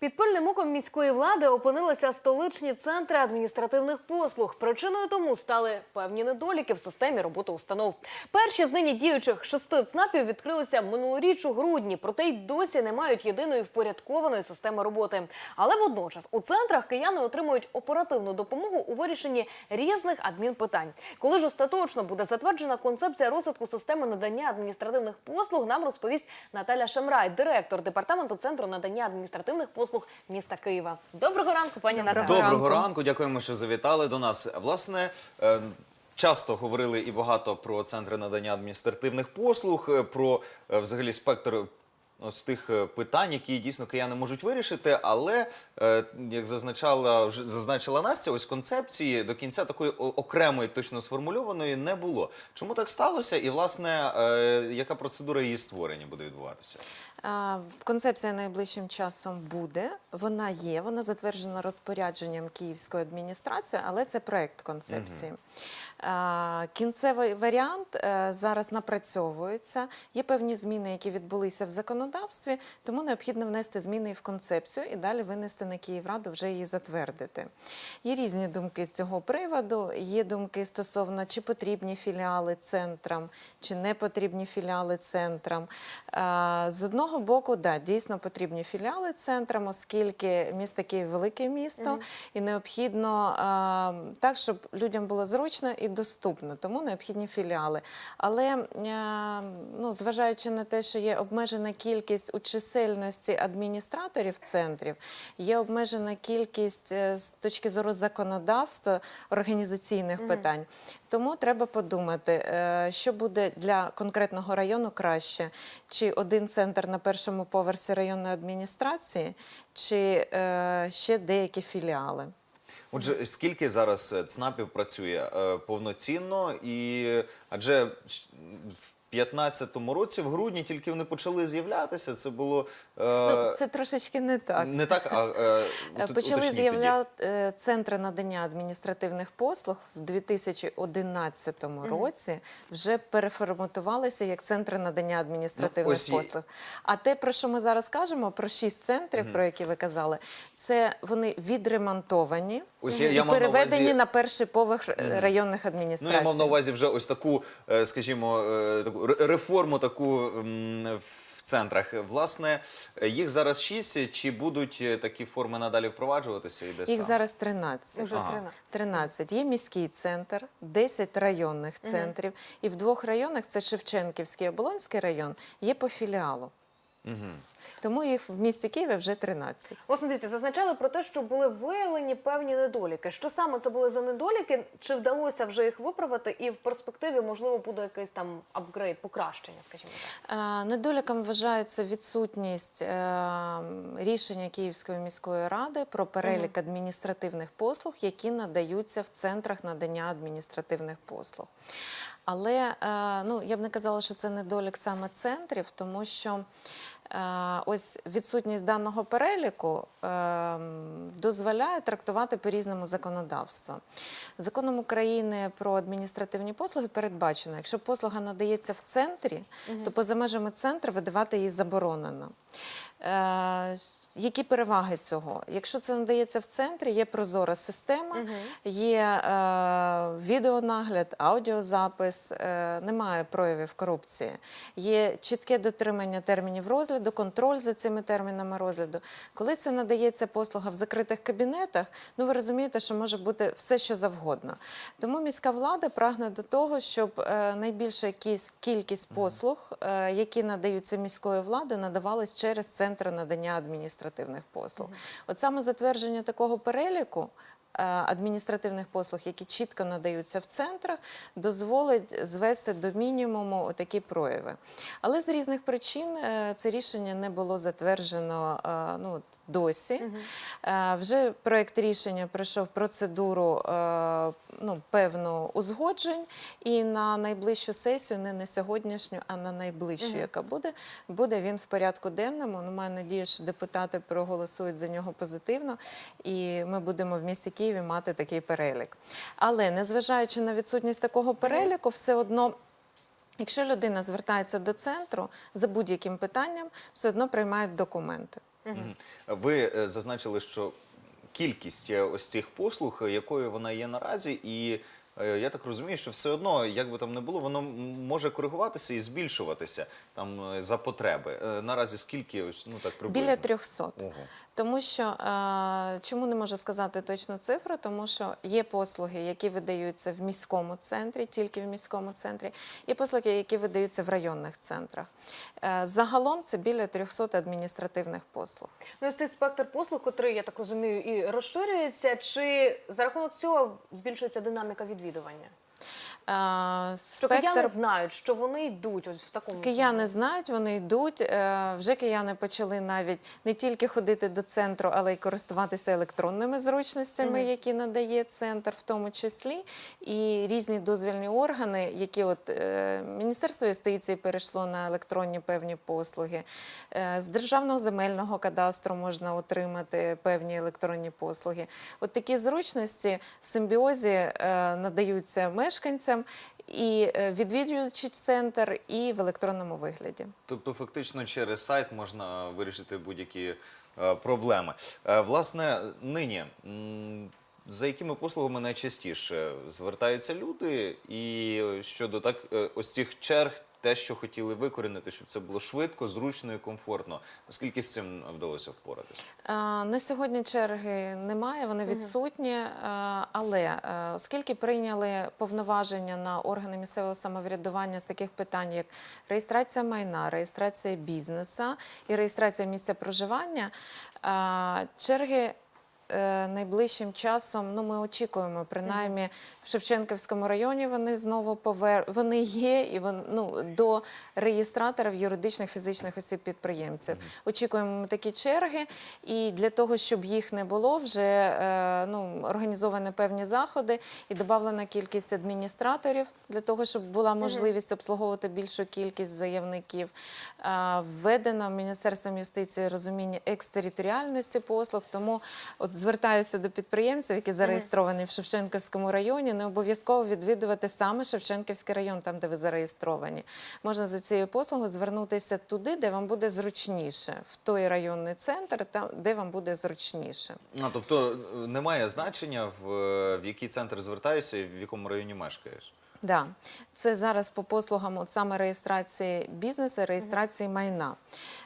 Під пильним оком міської влади опинилися столичні центри адміністративних послуг. Причиною тому стали певні недоліки в системі роботи установ. Перші з нині діючих шести ЦНАПів відкрилися минулоріч у грудні, проте й досі не мають єдиної впорядкованої системи роботи. Але водночас у центрах кияни отримують оперативну допомогу у вирішенні різних адмінпитань. Коли ж остаточно буде затверджена концепція розвитку системи надання адміністративних послуг, нам розповість Наталя Шамрай, директор департаменту центру надання адміністративних послуг міста Києва. Доброго ранку, пані Наталя. Доброго ранку, дякуємо, що завітали до нас. Власне, е, часто говорили і багато про центри надання адміністративних послуг, е, про е, взагалі спектр. Ось тих е, питань, які дійсно кияни можуть вирішити, але е, як зазначала зазначила Настя, ось концепції до кінця такої окремої, точно сформульованої не було. Чому так сталося? І власне, е, яка процедура її створення буде відбуватися? Концепція найближчим часом буде. Вона є, вона затверджена розпорядженням Київської адміністрації, але це проект концепції. А, Кінцевий варіант зараз напрацьовується. Є певні зміни, які відбулися в законодавстві, тому необхідно внести зміни і в концепцію і далі винести на Київраду вже її затвердити. Є різні думки з цього приводу. Є думки стосовно чи потрібні філіали центрам, чи не потрібні філіали центрам. З одного боку, да, дійсно потрібні філіали центрам, оскільки місто Київ велике місто, і необхідно так, щоб людям було зручно і доступно, тому необхідні філіали. Але ну, зважаючи на те, що є обмежена кількість у чисельності адміністраторів центрів, є обмежена кількість е, з точки зору законодавства організаційних питань. Тому треба подумати, е, що буде для конкретного району краще: чи один центр на першому поверсі районної адміністрації, чи е, ще деякі філіали. Отже, скільки зараз ЦНАПів працює повноцінно, і адже в 15-му році, в грудні, тільки вони почали з'являтися. Це було е, Ну, це трошечки не так. не так, а е, Е, уточніть Почали тоді. з'являти е, центри надання адміністративних послуг в 2011 році. Вже переформатувалися як центри надання адміністративних Ну, ось і- послуг. А те, про що ми зараз кажемо, про шість центрів, про які ви казали, це вони відремонтовані Ось я- і я мав на переведені увазі- на перший поверх е, районних Ну, адміністрацій. я мав на увазі вже ось таку, е, скажімо, е, таку ре- реформу таку в центрах. Власне, їх зараз шість. Чи будуть е, такі форми надалі впроваджуватися? І де Їх сам? зараз 13. Уже Ага. 13. 13. Є міський центр, 10 районних центрів. І в двох районах, це Шевченківський і Оболонський район, є по філіалу. Тому їх в місті Києві вже 13. Власне, дивіться, зазначали про те, що були виявлені певні недоліки. Що саме це були за недоліки? Чи вдалося вже їх виправити? І в перспективі можливо буде якийсь там апгрейд, покращення, скажімо так. Е, Недоліком вважається відсутність е, рішення Київської міської ради про перелік адміністративних послуг, які надаються в центрах надання адміністративних послуг. Але е, ну, я б не казала, що це недолік саме центрів, тому що ось відсутність даного переліку е, дозволяє трактувати по-різному законодавство. Законом України про адміністративні послуги передбачено, якщо послуга надається в центрі, то поза межами центру видавати її заборонено. Е, які переваги цього? Якщо це надається в центрі, є прозора система, є е, відеонагляд, аудіозапис, е, немає проявів корупції, є чітке дотримання термінів розгляду, контроль за цими термінами розгляду. Коли це надається послуга в закритих кабінетах, ну ви розумієте, що може бути все, що завгодно. Тому міська влада прагне до того, щоб е, найбільша кількість послуг, е, які надаються міською владою, надавались через центри надання адміністративних послуг. От саме затвердження такого переліку. е, Адміністративних послуг, які чітко надаються в центрах, дозволить звести до мінімуму такі прояви. Але з різних причин е, це рішення не було затверджено е, ну, досі. Е, Вже проєкт рішення пройшов процедуру е, ну, певну узгоджень, і на найближчу сесію, не на сьогоднішню, а на найближчу, яка буде, буде він в порядку денному. Ну, маю надію, що депутати проголосують за нього позитивно, і ми будемо в місті Києві мати такий перелік. Але незважаючи на відсутність такого переліку, все одно. Якщо людина звертається до центру за будь-яким питанням, все одно приймають документи. Ви е, зазначили, що кількість е, ось цих послуг, е, якою вона є наразі, і я так розумію, що все одно, як би там не було, воно може коригуватися і збільшуватися там е, за потреби. Е, Наразі скільки ось ну так приблизно? Біля 300. Ого. Тому що е, чому не можу сказати точну цифру? Тому що є послуги, які видаються в міському центрі, тільки в міському центрі, є послуги, які видаються в районних центрах. Е, загалом це біля 300 адміністративних послуг. Ну, ось цей спектр послуг, котрий, я так розумію, і розширюється, чи за рахунок цього збільшується динаміка відвідування? відвідування? Е, Що кияни знають, що вони йдуть ось в такому Кияни знають, вони йдуть. Е, Вже кияни почали навіть не тільки ходити до центру, але й користуватися електронними зручностями, Мгм. які надає центр, в тому числі. І різні дозвільні органи, які от е, Міністерство юстиції перейшло на електронні певні послуги. Е, З державного земельного кадастру можна отримати певні електронні послуги. От такі зручності в симбіозі е, надаються мешканцям і е, відвідуючи центр, і в електронному вигляді. Тобто, фактично, через сайт можна вирішити будь-які е, проблеми. Е, власне, нині за якими послугами найчастіше звертаються люди, і щодо так ось цих черг, те, що хотіли викорінити, щоб це було швидко, зручно і комфортно. Наскільки з цим вдалося впоратися? Е, На сьогодні черги немає, вони відсутні. е, Але е, оскільки прийняли повноваження на органи місцевого самоврядування з таких питань, як реєстрація майна, реєстрація бізнеса і реєстрація місця проживання, черги. Е, Найближчим часом ну ми очікуємо, принаймні в Шевченківському районі вони знову повер... вони є, і вон, ну, до реєстраторів юридичних фізичних осіб підприємців. Очікуємо ми такі черги, і для того, щоб їх не було, вже е, ну, організовані певні заходи і додавлена кількість адміністраторів для того, щоб була можливість обслуговувати більшу кількість заявників. Е, Введено Міністерством юстиції розуміння екстериторіальності послуг. Тому от звертаюся до підприємців, які зареєстровані в Шевченківському районі, не обов'язково відвідувати саме Шевченківський район, там де ви зареєстровані. Можна за цією послугою звернутися туди, де вам буде зручніше, в той районний центр, там де вам буде зручніше. Ну, тобто е, немає значення, в, е, в який центр звертаєшся і в якому районі мешкаєш. Да, це зараз по послугам от саме реєстрації бізнесу, реєстрації майна.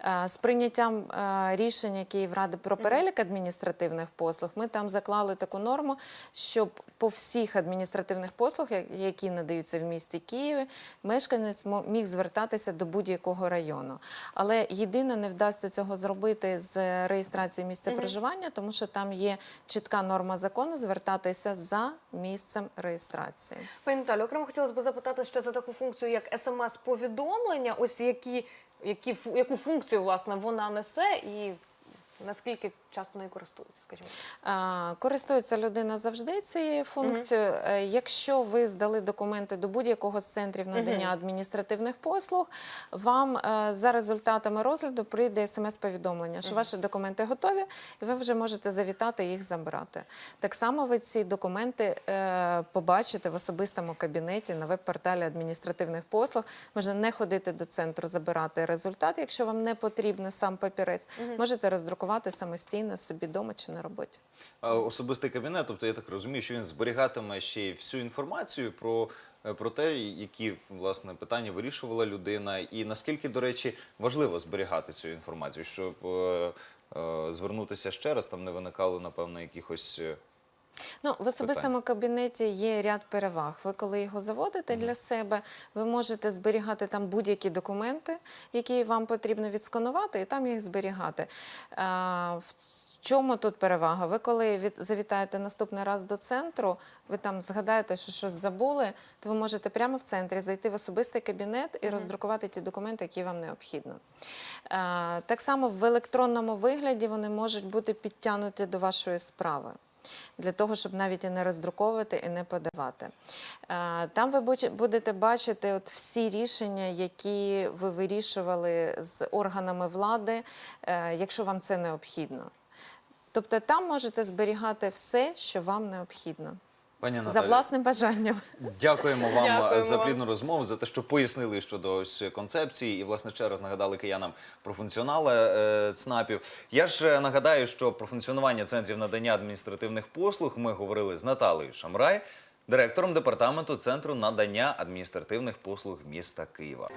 Е, З прийняттям е, рішення Київради про перелік адміністративних послуг, ми там заклали таку норму, щоб по всіх адміністративних послуг, які надаються в місті Києві, мешканець міг звертатися до будь-якого району. Але єдине не вдасться цього зробити з реєстрації місця проживання, тому що там є чітка норма закону звертатися за місцем реєстрації. Пані Наталю, окремо хотілося б запитати ще за таку функцію, як смс-повідомлення. Ось які, які, яку функцію власне вона несе і наскільки часто нею користуються, скажімо. А, Користується людина завжди цією функцією. Е, Якщо ви здали документи до будь-якого з центрів надання адміністративних послуг, вам е, за результатами розгляду прийде смс-повідомлення, що ваші документи готові, і ви вже можете завітати їх забрати. Так само ви ці документи е, побачите в особистому кабінеті на веб-порталі адміністративних послуг. Можна не ходити до центру, забирати результат, якщо вам не потрібен сам папірець. Можете роздрукувати самостійно собі вдома чи на роботі. Особистий кабінет, тобто я так розумію, що він зберігатиме ще й всю інформацію про, е, про те, які власне питання вирішувала людина, і наскільки, до речі, важливо зберігати цю інформацію, щоб е, е, звернутися ще раз, там не виникало, напевно, якихось. Ну, в особистому кабінеті є ряд переваг. Ви коли його заводите для себе, ви можете зберігати там будь-які документи, які вам потрібно відсканувати, і там їх зберігати. А, в чому тут перевага? Ви коли від, завітаєте наступний раз до центру, ви там згадаєте, що щось забули, то ви можете прямо в центрі зайти в особистий кабінет і роздрукувати ті документи, які вам необхідно. А, так само в електронному вигляді вони можуть бути підтягнуті до вашої справи для того, щоб навіть і не роздруковувати, і не подавати. Е, Там ви будете бачити от всі рішення, які ви вирішували з органами влади, е, якщо вам це необхідно. Тобто там можете зберігати все, що вам необхідно. Пані за власним бажанням. Дякуємо вам Дякуємо за плідну розмову, за те, що пояснили щодо ось концепції і, власне, ще раз нагадали киянам про функціонал е, ЦНАПів. Я ж е, нагадаю, що про функціонування центрів надання адміністративних послуг ми говорили з Наталею Шамрай, директором департаменту Центру надання адміністративних послуг міста Києва.